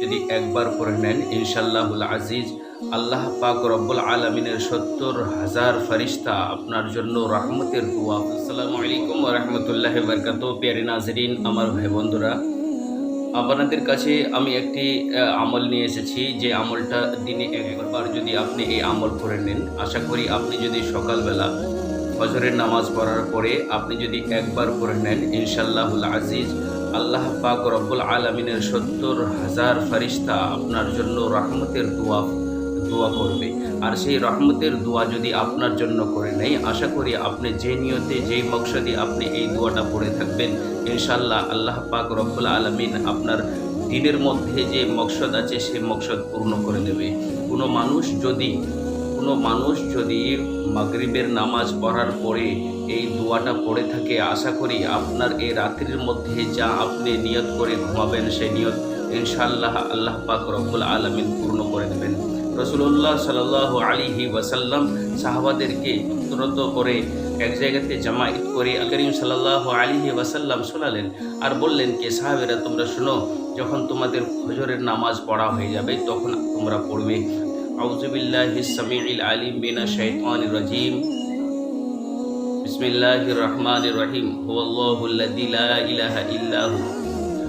যদি একবার করে নেন ইনশাল্লাহুল আজিজ, আল্লাহ পাক রব্বুল আলমিনের সত্তর হাজার ফারিস্তা আপনার জন্য রহমতের দোয়া। আসসালামু আলাইকুম রহমতুল্লাহ বরকাত পেয়ারি নাজরিন, আমার ভাই বন্ধুরা, আপনাদের কাছে আমি একটি আমল নিয়ে এসেছি। যে আমলটা দিনে একবার যদি আপনি এই আমল করে নেন, আশা করি আপনি যদি সকালবেলা ফজরের নামাজ পড়ার পরে আপনি যদি একবার করে নেন ইনশাল্লাহুল আজিজ আল্লাহ পাক রব্বুল আলমিনের সত্তর হাজার ফারিস্তা আপনার জন্য রহমতের দোয়া দোয়া করবে। আর সেই রহমতের দোয়া যদি আপনার জন্য করে নেই আশা করি আপনি যে নিয়তে যেই মকসদে আপনি এই দোয়াটা পড়ে থাকবেন ইনশাল্লাহ আল্লাহ পাক রব্বুল আলমিন আপনার দিনের মধ্যে যে মকসদ আছে, সে মকসদ পূর্ণ করে দেবে। কোনো মানুষ যদি কোনো মানুষ যদি মাগরিবের নামাজ পড়ার পরে এই দোয়াটা পড়ে থাকে, আশা করি আপনার এই রাত্রির মধ্যে যা আপনি নিয়ত করে ঘুমাবেন, সেই নিয়ত ইনশাআল্লাহ আল্লাহ পাক রব্বুল আলমিন পূর্ণ করে দেবেন। রসুল্লাহ সাল আলিহি ওয়াসাল্লাম সাহাবাদেরকে তুরন্ত করে এক জায়গাতে জামায়াত করে আল করিম সাল্লাহ আলিহি ওয়াসাল্লাম শোনালেন আর বললেন কে, সাহাবেরা, তোমরা শুনো, যখন তোমাদের ফজরের নামাজ পড়া হয়ে যাবে, তখন তোমরা পড়বে। أعوذ بالله السميع العليم من الشيطان الرجيم. بسم الله الرحمن الرحيم. هو الله الذي لا إله إلا هو.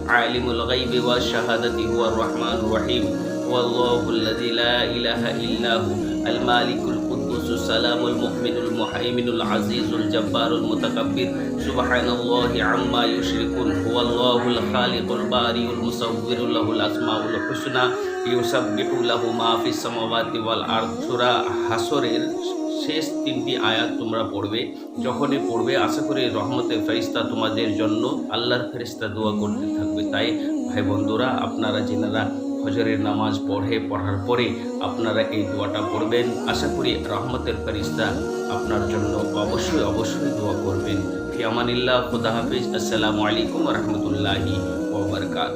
عالم الغيب والشهادة هو الرحمن الرحيم. هو الله الذي لا إله إلا هو. المالك সালামুল মুমিনুল মুহাইমিনুল আজিজুল জব্বারুল মুতাকাব্বির মা ফিস সামাওয়াতি ওয়াল আরদ শেষ তিনটি আয়াত তোমরা পড়বে। যখনই পড়বে, আশা করি রহমতের ফেরিস্তা তোমাদের জন্য আল্লাহর ফেরিস্তা দোয়া করতে থাকবে। তাই ভাই বন্ধুরা আপনারা, যেনারা ফজরের নামাজ পড়ে, পড়ার পরে আপনারা এই দোয়াটা পড়বেন। আশা করি রহমতের ফেরিস্তা আপনার জন্য অবশ্যই অবশ্যই দোয়া করবেন। ফিয়ামানিল্লাহ খুদা হাফিজ। আসসালামু আলাইকুম রহমতুল্লাহি ওবরকাত